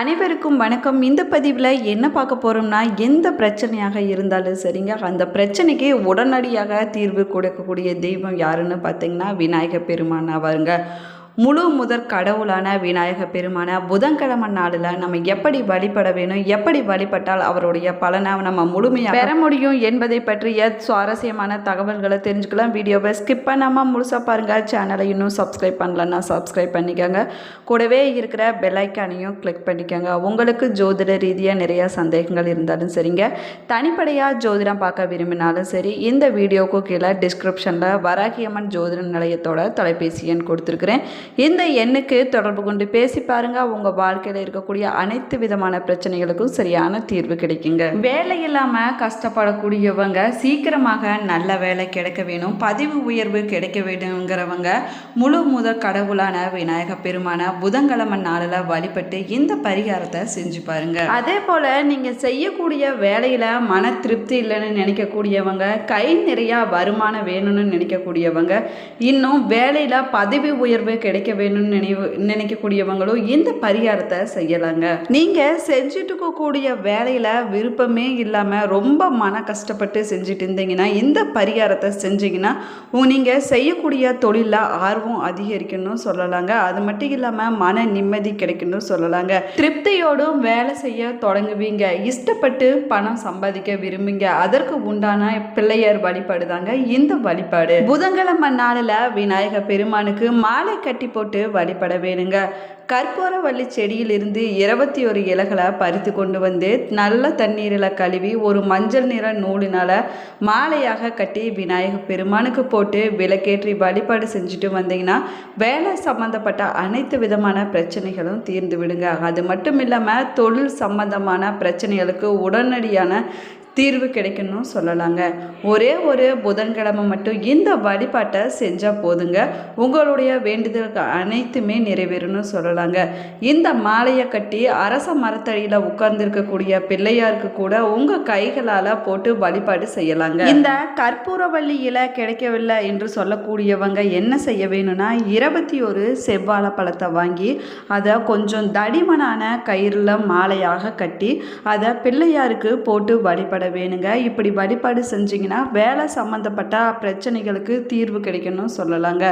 அனைவருக்கும் வணக்கம். இந்த பதிவில் என்ன பார்க்க போகிறோம்னா எந்த பிரச்சனையாக இருந்தாலும் சரிங்க அந்த பிரச்சனைக்கு உடனடியாக தீர்வு கொடுக்கக்கூடிய தெய்வம் யாருன்னு பார்த்தீங்கன்னா விநாயகர் பெருமான் அவருங்க. முழு முதற் கடவுளான விநாயக பெருமான புதன்கிழமை நாளில் நம்ம எப்படி வழிபட வேணும் எப்படி வழிபட்டால் அவருடைய பலனை நம்ம முழுமையாக பெற முடியும் என்பதை பற்றிய சுவாரஸ்யமான தகவல்களை தெரிஞ்சுக்கலாம். வீடியோவை ஸ்கிப் பண்ணாமல் முழுசாக பாருங்கள் சேனலை இன்னும் சப்ஸ்கிரைப் பண்ணலன்னா சப்ஸ்கிரைப் பண்ணிக்கோங்க. கூடவே இருக்கிற பெல்லைக்கானையும் கிளிக் பண்ணிக்கோங்க. உங்களுக்கு ஜோதிட ரீதியாக நிறையா சந்தேகங்கள் இருந்தாலும் சரிங்க. தனிப்படையாக ஜோதிடம் பார்க்க விரும்பினாலும் சரி இந்த வீடியோவுக்கு கீழே டிஸ்கிரிப்ஷனில் வராகியம்மன் ஜோதிட நிலையத்தோட தொலைபேசி எண் கொடுத்துருக்குறேன். இந்த எண்ணுக்கு தொடர்பு கொண்டு பேசி பாருங்க. உங்கள் வாழ்க்கையில் இருக்கக்கூடிய அனைத்து விதமான பிரச்சனைகளுக்கும் சரியான தீர்வு கிடைக்குங்க. வேலை இல்லாமல் கஷ்டப்படக்கூடியவங்க சீக்கிரமாக நல்ல வேலை கிடைக்க வேணும். பதிவு உயர்வு கிடைக்க வேணுங்கிறவங்க முழு முதல் கடவுளான விநாயக பெருமான புதன்கிழமை நாளில் வழிபட்டு இந்த பரிகாரத்தை செஞ்சு பாருங்க. அதே போல் நீங்கள் செய்யக்கூடிய வேலையில் மன திருப்தி இல்லைன்னு நினைக்கக்கூடியவங்க கை நிறையா வருமானம் வேணும்னு நினைக்கக்கூடியவங்க இன்னும் வேலையில் பதவி உயர்வு கிடைக்க வேணும்னு நினைவு நினைக்கக்கூடியவங்களும் இந்த பரிகாரத்தை செய்யலாங்க. நீங்கள் செஞ்சுட்டு இருக்கக்கூடிய வேலையில் விருப்பமே இல்லாமல் ரொம்ப மன கஷ்டப்பட்டு செஞ்சுட்டு இருந்தீங்கன்னா இந்த பரிகாரத்தை செஞ்சீங்கன்னா நீங்கள் செய்யக்கூடிய தொழிலில் ஆர்வம் அதிகரிக்கணும் சொல்லலாங்க. அது மட்டும் இல்லாமல் மன நிம்மதி கிடைக்கணும்னு சொல்லலாங்க. திருப்தியோடும் வேலை செய்ய தொடங்குவீங்க. இஷ்டப்பட்டு பணம் சம்பாதிக்க விரும்புங்க அதற்கு உண்டான பிள்ளையார் வழிபாடு தாங்க இந்த வழிபாடு. புதன்கிழமை நாளில் விநாயகர் பெருமானுக்கு மாலை கட்டி போட்டு வழிபட வேணுங்க. கற்பூரவள்ளி செடியிலிருந்து இருபத்தி ஒரு இலைகளை பறித்து கொண்டு வந்து நல்ல தண்ணீரில் கழுவி ஒரு மஞ்சள் நிற நூலினால் மாலையாக கட்டி விநாயகர் பெருமானுக்கு போட்டு விளக்கேற்றி வழிபாடு செஞ்சுட்டு வந்தீங்கன்னா வேலை சம்மந்தப்பட்ட அனைத்து விதமான பிரச்சனைகளும் தீர்ந்து விடுங்க. அது மட்டும் இல்லாமல் தொழில் சம்பந்தமான பிரச்சனைகளுக்கு உடனடியான தீர்வு கிடைக்கணும்னு சொல்லலாங்க. ஒரே ஒரு புதன்கிழமை மட்டும் இந்த வழிபாட்டை செஞ்சால் போதுங்க. உங்களுடைய வேண்டுதலுக்கு அனைத்துமே நிறைவேறும்னு சொல்லலாங்க. இந்த மாலையை கட்டி அரச மரத்தடியில் உட்கார்ந்துருக்கக்கூடிய பிள்ளையாருக்கு கூட உங்கள் கைகளால் போட்டு வழிபாடு செய்யலாங்க. இந்த கற்பூரவள்ளி இலை கிடைக்கவில்லை என்று சொல்லக்கூடியவங்க என்ன செய்ய வேணும்னா இருபத்தி ஒரு செவ்வாழை பழத்தை வாங்கி அதை கொஞ்சம் தடிமனான கயிறில் மாலையாக கட்டி அதை பிள்ளையாருக்கு போட்டு வழிபட வழிபட வேணுங்க. இப்படி வழிபாடு செஞ்சிங்கன்னா வேலை சம்மந்தப்பட்ட பிரச்சனைகளுக்கு தீர்வு கிடைக்கணும் சொல்லலாங்க.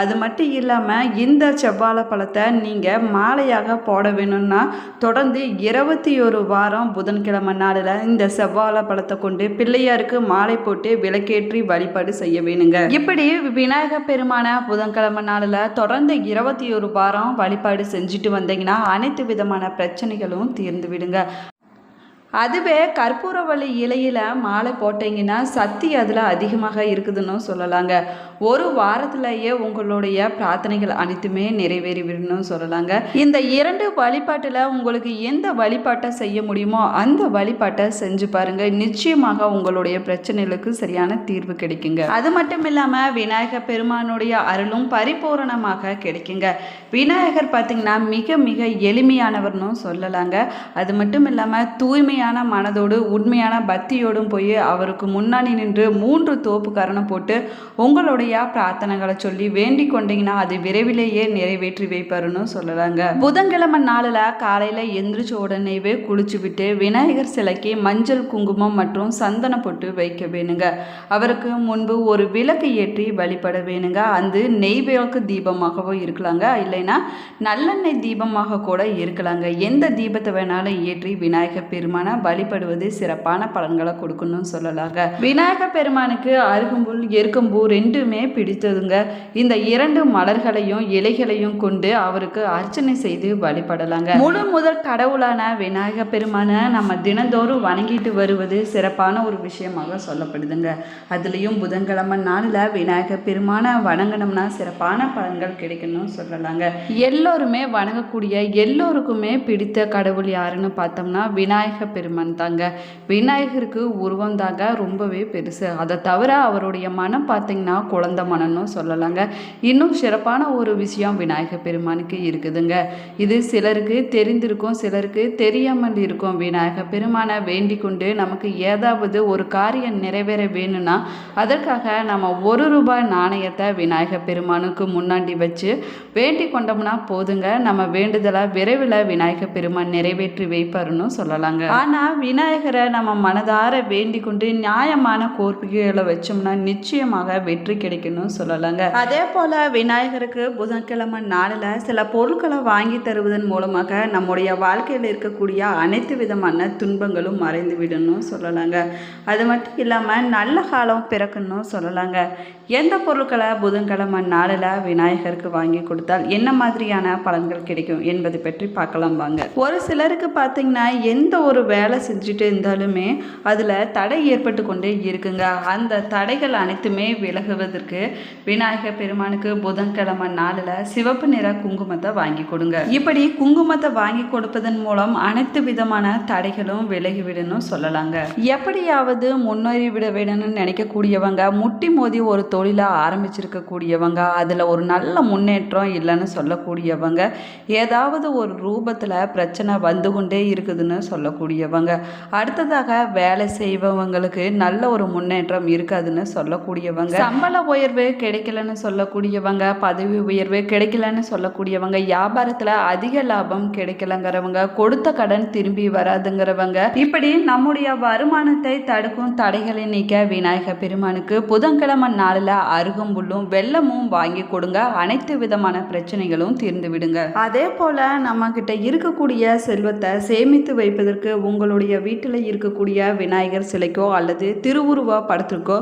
அது மட்டும் இல்லாமல் இந்த செவ்வாழை பழத்தை நீங்கள் மாலையாக போட வேணும்னா தொடர்ந்து இருபத்தி ஒரு வாரம் புதன்கிழமை நாளில் இந்த செவ்வாழை பழத்தை கொண்டு பிள்ளையாருக்கு மாலை போட்டு விளக்கேற்றி வழிபாடு செய்ய வேணுங்க. இப்படி விநாயக பெருமான புதன்கிழமை நாளில் தொடர்ந்து இருபத்தி ஒரு வாரம் வழிபாடு செஞ்சுட்டு வந்தீங்கன்னா அனைத்து விதமான பிரச்சனைகளும் தீர்ந்து விடுங்க. அதுவே கற்பூரவள்ளி இலையில் மாலை போட்டிங்கன்னா சக்தி அதில் அதிகமாக இருக்குதுன்னு சொல்லலாங்க. ஒரு வாரத்திலேயே உங்களுடைய பிரார்த்தனைகள் அனைத்துமே நிறைவேறிவிடணும்னு சொல்லலாங்க. இந்த இரண்டு வழிபாட்டில் உங்களுக்கு எந்த வழிபாட்டை செய்ய முடியுமோ அந்த வழிபாட்டை செஞ்சு பாருங்க. நிச்சயமாக உங்களுடைய பிரச்சனைகளுக்கு சரியான தீர்வு கிடைக்குங்க. அது மட்டும் இல்லாமல் விநாயகர் பெருமானுடைய அருளும் பரிபூரணமாக கிடைக்குங்க. விநாயகர் பார்த்தீங்கன்னா மிக மிக எளிமையானவர்னு சொல்லலாங்க. அது மட்டும் இல்லாமல் தூய்மை உண்மையான மனதோடு உண்மையான பக்தியோடும் போய் அவருக்கு முன்னாடி நின்று மூன்று தோப்பு கரணம் போட்டு உங்களுடைய பிரார்த்தனைகளை சொல்லி வேண்டிக் கொண்டீங்கன்னா அது விரைவிலேயே நிறைவேற்றி வைப்பாருன்னு சொல்லலாங்க. புதன்கிழமை நாளில் காலையில் எந்திரிச்ச உடனேவே குளிச்சுவிட்டு விநாயகர் சிலைக்கு மஞ்சள் குங்குமம் மற்றும் சந்தன பொட்டு வைக்க வேணுங்க. அவருக்கு முன்பு ஒரு விளக்கு ஏற்றி வழிபட வேணுங்க. அந்த நெய் விளக்கு தீபமாகவோ இருக்கலாங்க. இல்லைன்னா நல்லெண்ணெய் தீபமாக கூட இருக்கலாங்க. எந்த தீபத்தை வேணாலும் ஏற்றி விநாயகர் பெருமான வழிபடுவது சிறப்பான பலன்களை கொடுக்கணும்னு சொல்லலாங்க. விநாயக பெருமானுக்கு அருகம்புல் எருக்கம்பூ ரெண்டுமே பிடித்ததுங்க. இந்த இரண்டு மலர்களையும் இலைகளையும் கொண்டு அவருக்கு அர்ச்சனை செய்து வழிபடலாங்க முழு முதல் கடவுளான விநாயக பெருமானை நம்ம தினந்தோறும் வணங்கிட்டு வருவது சிறப்பான ஒரு விஷயமாக சொல்லப்படுதுங்க. அதுலேயும் புதன்கிழமை நாளில் விநாயகர் பெருமானை வணங்கினோம்னா சிறப்பான பலன்கள் கிடைக்கணும்னு சொல்லலாங்க. எல்லோருமே வணங்கக்கூடிய எல்லோருக்குமே பிடித்த கடவுள் யாருன்னு பார்த்தோம்னா விநாயக பெருமான் தாங்க. விநாயகருக்கு உருவம் தாங்க ரொம்பவே பெருசு. அதை தவிர அவருடைய மனம் பார்த்தீங்கன்னா குழந்த மனம்னு சொல்லலாங்க. இன்னும் சிறப்பான ஒரு விஷயம் விநாயகர் பெருமானுக்கு இருக்குதுங்க. இது சிலருக்கு தெரிந்திருக்கும் சிலருக்கு தெரியாமல் இருக்கும். விநாயகர் பெருமானை வேண்டிக் கொண்டு நமக்கு ஏதாவது ஒரு காரியம் நிறைவேற வேணும்னா அதற்காக நம்ம ஒரு ரூபாய் நாணயத்தை விநாயகர் பெருமானுக்கு முன்னாடி வச்சு வேண்டி கொண்டோம்னா போதுங்க. நம்ம வேண்டுதலை விரைவில் விநாயகர் பெருமான் நிறைவேற்றி வைப்பாருன்னு சொல்லலாங்க. ஆனால் விநாயகரை நம்ம மனதார வேண்டிக் கொண்டு நியாயமான கோரிக்கைகளை வச்சோம்னா நிச்சயமாக வெற்றி கிடைக்கணும்னு சொல்லலாங்க. அதே போல் விநாயகருக்கு புதன்கிழமை நாளில் சில பொருட்களை வாங்கி தருவதன் மூலமாக நம்முடைய வாழ்க்கையில் இருக்கக்கூடிய அனைத்து விதமான துன்பங்களும் மறைந்து விடணும் சொல்லலாங்க. அது மட்டும் இல்லாமல் நல்ல காலம் பிறக்கணும்னு சொல்லலாங்க. எந்த பொருட்களை புதன்கிழமை நாளில் விநாயகருக்கு வாங்கி கொடுத்தால் என்ன மாதிரியான பலன்கள் கிடைக்கும் என்பதை பற்றி பார்க்கலாம் வாங்க. ஒரு சிலருக்கு பார்த்தீங்கன்னா எந்த ஒரு வேலை செஞ்சுட்டு இருந்தாலுமே அதில் தடை ஏற்பட்டு கொண்டே இருக்குங்க. அந்த தடைகள் அனைத்துமே விலகுவதற்கு விநாயகர் பெருமானுக்கு புதன்கிழமை நாளில் சிவப்பு நிற குங்குமத்தை வாங்கி கொடுங்க. இப்படி குங்குமத்தை வாங்கி கொடுப்பதன் மூலம் அனைத்து விதமான தடைகளும் விலகிவிடணும் சொல்லலாங்க. எப்படியாவது முன்னேறி விட வேணும்னு நினைக்கக்கூடியவங்க முட்டி மோதி ஒரு தொழிலை ஆரம்பிச்சிருக்கக்கூடியவங்க அதில் ஒரு நல்ல முன்னேற்றம் இல்லைன்னு சொல்லக்கூடியவங்க ஏதாவது ஒரு ரூபத்தில் பிரச்சனை வந்து கொண்டே இருக்குதுன்னு சொல்லக்கூடிய சொல்லக்கூடியவங்க அடுத்ததாக வேலை செய்பவங்களுக்கு நல்ல ஒரு முன்னேற்றம் இருக்காதுன்னு சொல்லக்கூடியவங்க. சம்பள உயர்வு கிடைக்கலன்னு சொல்லக்கூடியவங்க பதவி உயர்வு கிடைக்கலன்னு சொல்லக்கூடியவங்க வியாபாரத்தில் அதிக லாபம் கிடைக்கலங்கிறவங்க கொடுத்த கடன் திரும்பி வராதுங்கிறவங்க. இப்படி நம்முடைய வருமானத்தை தடுக்கும் தடைகளை நீக்க விநாயகர் பெருமானுக்கு புதன்கிழமை நாளில் அருகம்புல்லும் வெள்ளமும் வாங்கி கொடுங்க. அனைத்து விதமான பிரச்சனைகளும் தீர்ந்து விடுங்க. அதே போல நம்ம கிட்ட இருக்கக்கூடிய செல்வத்தை சேமித்து வைப்பதற்கு உங்களுடைய வீட்டில் இருக்கக்கூடிய விநாயகர் சிலைக்கோ அல்லது திருவுருவ படத்திற்கோ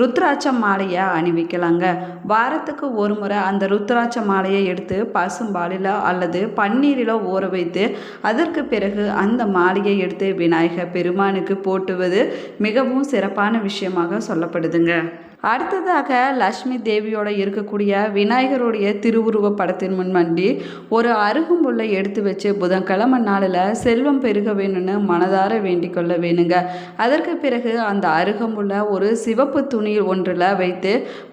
ருத்ராட்ச மாலையை அணிவிக்கலாங்க. வாரத்துக்கு ஒரு முறை அந்த ருத்ராட்ச மாலையை எடுத்து பசும்பாலில் அல்லது பன்னீரில் ஊற வைத்து அதற்கு பிறகு அந்த மாலையை எடுத்து விநாயகர் பெருமானுக்கு போட்டுவது மிகவும் சிறப்பான விஷயமாக சொல்லப்படுதுங்க. அடுத்ததாக லக்ஷ்மி தேவியோட இருக்கக்கூடிய விநாயகருடைய திருவுருவ படத்தின் முன்வண்டி ஒரு அருகும்புல்லை எடுத்து வச்சு புதன்கிழமை நாளில் செல்வம் பெருக வேணும்னு மனதார வேண்டிக்கொள்ள வேணுங்க. அதற்கு பிறகு அந்த அருகம்புல்லை ஒரு சிவப்பு துணி ஒன்றில் வைத்து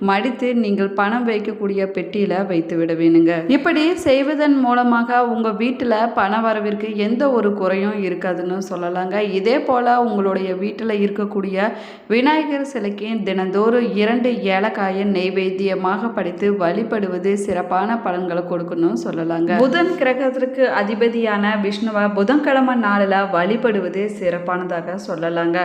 மடித்து நீங்கள் பணம் வைக்கக்கூடிய பெட்டியில் வைத்து விட வேணுங்க. இப்படி செய்வதன் மூலமாக உங்கள் வீட்டில் பண வரவிற்கு எந்த ஒரு குறையும் இருக்காதுன்னு சொல்லலாங்க. இதே போல் உங்களுடைய வீட்டில் இருக்கக்கூடிய விநாயகர் சிலைக்கு தினந்தோறும் இரண்டு ஏலக்காயை நெய்வேத்தியமாக படித்து வழிபடுவது சிறப்பான பலன்களை கொடுக்கணும்னு சொல்லலாங்க. புதன் கிரகத்திற்கு அதிபதியான விஷ்ணுவை புதன்கிழமை நாளில் வழிபடுவது சிறப்பானதாக சொல்லலாங்க.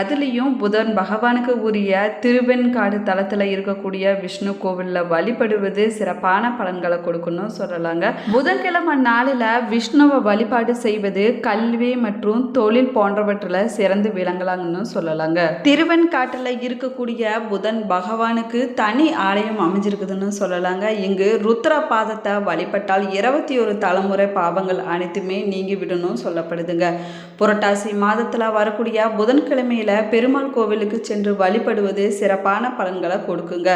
அதுலேயும் புதன் பகவானுக்கு உரிய திருவெண்காடு தலத்தில் இருக்கக்கூடிய விஷ்ணு கோவிலில் வழிபடுவது சிறப்பான பலன்களை கொடுக்கணும்னு சொல்லலாங்க. புதன்கிழமை நாளில் விஷ்ணுவை வழிபாடு செய்வது கல்வி மற்றும் தொழில் போன்றவற்றில் சிறந்து விளங்கலாங்கன்னு சொல்லலாங்க. திருவெண்காட்டில் இருக்கக்கூடிய புதன் பகவானுக்கு தனி ஆலயம் அமைஞ்சிருக்குதுன்னு சொல்லலாங்க. இங்கு ருத்ர பாதத்தை வழிபட்டால் இருபத்தி ஒரு தலைமுறை பாவங்கள் அனைத்துமே நீங்கி விடணும் சொல்லப்படுதுங்க. புரட்டாசி மாதத்தில் வரக்கூடிய புதன்கிழமையில பெருமாள் கோவிலுக்கு சென்று வழிபடுவது சிறப்பான பலன்களை கொடுக்குங்க.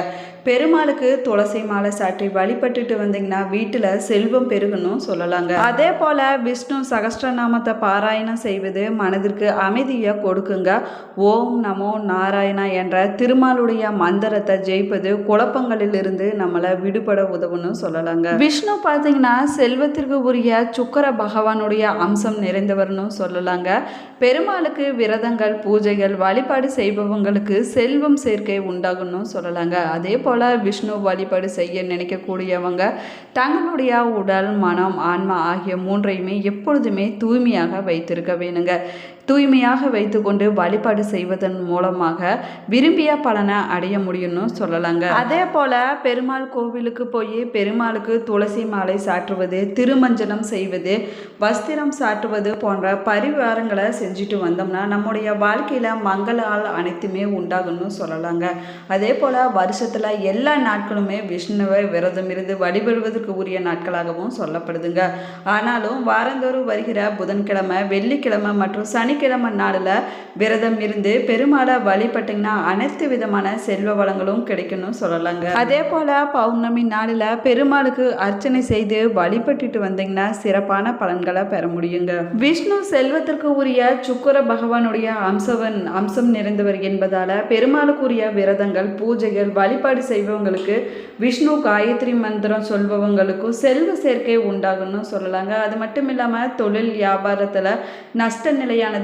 பெருமாளுக்கு துளசி மாலை சாற்றி வழிபட்டுட்டு வந்தீங்கன்னா வீட்டில் செல்வம் பெருகணும் சொல்லலாங்க. அதே போல விஷ்ணு சகஸ்ரநாமத்தை பாராயணம் செய்வது மனதிற்கு அமைதியை கொடுக்குங்க. ஓம் நமோ நாராயணா என்ற திருமாலுடைய மந்திரத்தை ஜெயிப்பது குழப்பங்களிலிருந்து நம்மளை விடுபட உதவுன்னு சொல்லலாங்க. விஷ்ணு பார்த்தீங்கன்னா செல்வத்திற்கு உரிய சுக்கர பகவானுடைய அம்சம் நிறைந்தவர்னு சொல்லலாங்க. பெருமாளுக்கு விரதங்கள் பூஜைகள் வழிபாடு செய்பவங்களுக்கு செல்வம் சேர்க்கை உண்டாகும்னு சொல்லலாங்க. அதே போல் விஷ்ணு வழிபாடு செய்ய நினைக்கக்கூடியவங்க தங்களுடைய உடல் மனம் ஆன்மா ஆகிய மூன்றையுமே எப்பொழுதுமே தூய்மையாக வைத்திருக்க வேணுங்க. தூய்மையாக வைத்துக்கொண்டு வழிபாடு செய்வதன் மூலமாக விரும்பிய பலனை அடைய முடியும்னு சொல்லலாங்க. அதே போல் பெருமாள் கோவிலுக்கு போய் பெருமாளுக்கு துளசி மாலை சாற்றுவது திருமஞ்சனம் செய்வது வஸ்திரம் சாற்றுவது போன்ற பரிவாரங்களை செஞ்சுட்டு வந்தோம்னா நம்முடைய வாழ்க்கையில் மங்களால் அனைத்துமே உண்டாகும்னு சொல்லலாங்க. அதே போல் வருஷத்தில் எல்லா நாட்களுமே விஷ்ணுவை விரதம் இருந்து வழிபடுவதற்கு உரிய நாட்களாகவும் சொல்லப்படுதுங்க. ஆனாலும் வாரந்தோறும் வருகிற புதன்கிழமை வெள்ளிக்கிழமை மற்றும் சனி சனிக்கிழமை நாளில் விரதம் இருந்து பெருமாளை வழிபட்டிங்கன்னா அனைத்து விதமான செல்வ வளங்களும் கிடைக்கும்னு சொல்லலாங்க. அதே போல் பௌர்ணமி நாளில் பெருமாளுக்கு அர்ச்சனை செய்து வழிபட்டுட்டு வந்தீங்கன்னா சிறப்பான பலன்களை பெற முடியுங்க. விஷ்ணு செல்வத்திற்கு உரிய சுக்கர பகவானுடைய அம்சவன் அம்சம் நிறைந்தவர் என்பதால் பெருமாளுக்குரிய விரதங்கள் பூஜைகள் வழிபாடு செய்பவங்களுக்கு விஷ்ணு காயத்ரி மந்திரம் சொல்பவங்களுக்கும் செல்வ சேர்க்கை உண்டாகும்னு சொல்லலாங்க. அது மட்டும் இல்லாமல் தொழில் வியாபாரத்தில் நஷ்ட நிலையானது